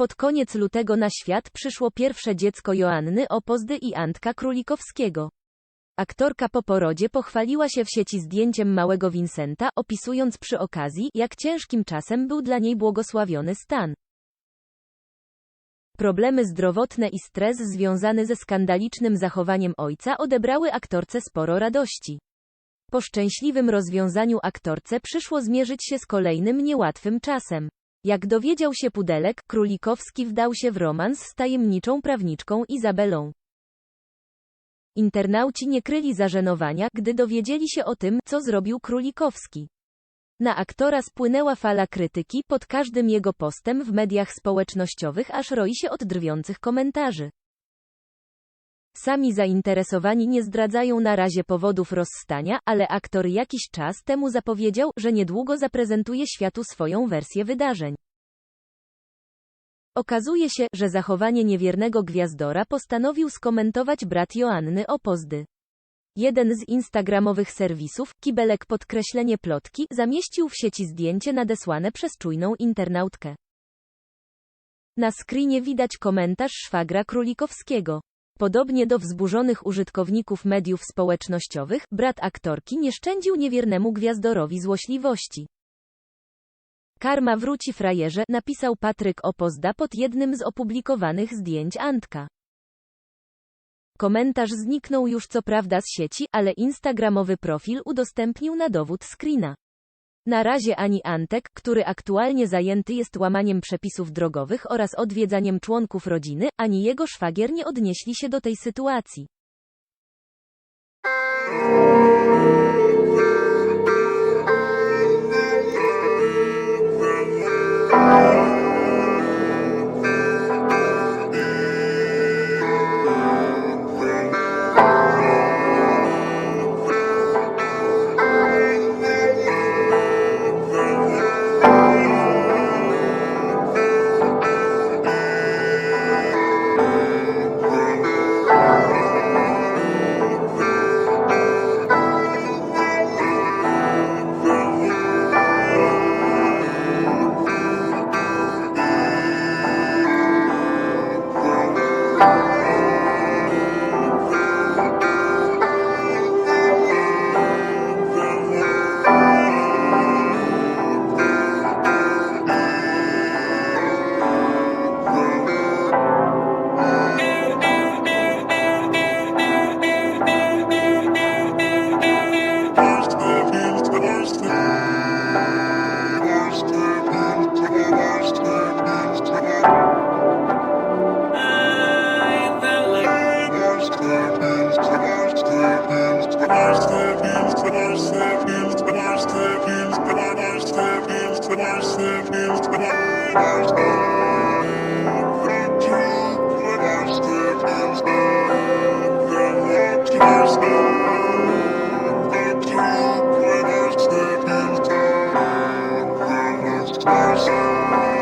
Pod koniec lutego na świat przyszło pierwsze dziecko Joanny Opozdy i Antka Królikowskiego. Aktorka po porodzie pochwaliła się w sieci zdjęciem małego Vincenta, opisując przy okazji, jak ciężkim czasem był dla niej błogosławiony stan. Problemy zdrowotne i stres związany ze skandalicznym zachowaniem ojca odebrały aktorce sporo radości. Po szczęśliwym rozwiązaniu aktorce przyszło zmierzyć się z kolejnym niełatwym czasem. Jak dowiedział się Pudelek, Królikowski wdał się w romans z tajemniczą prawniczką Izabelą. Internauci nie kryli zażenowania, gdy dowiedzieli się o tym, co zrobił Królikowski. Na aktora spłynęła fala krytyki pod każdym jego postem w mediach społecznościowych, aż roi się od drwiących komentarzy. Sami zainteresowani nie zdradzają na razie powodów rozstania, ale aktor jakiś czas temu zapowiedział, że niedługo zaprezentuje światu swoją wersję wydarzeń. Okazuje się, że zachowanie niewiernego gwiazdora postanowił skomentować brat Joanny Opozdy. Jeden z instagramowych serwisów, kibelek podkreślenie plotki, zamieścił w sieci zdjęcie nadesłane przez czujną internautkę. Na screenie widać komentarz szwagra Królikowskiego. Podobnie do wzburzonych użytkowników mediów społecznościowych, brat aktorki nie szczędził niewiernemu gwiazdorowi złośliwości. Karma wróci frajerze, napisał Patryk Opozda pod jednym z opublikowanych zdjęć Antka. Komentarz zniknął już co prawda z sieci, ale instagramowy profil udostępnił na dowód screena. Na razie ani Antek, który aktualnie zajęty jest łamaniem przepisów drogowych oraz odwiedzaniem członków rodziny, ani jego szwagier nie odnieśli się do tej sytuacji. Stars.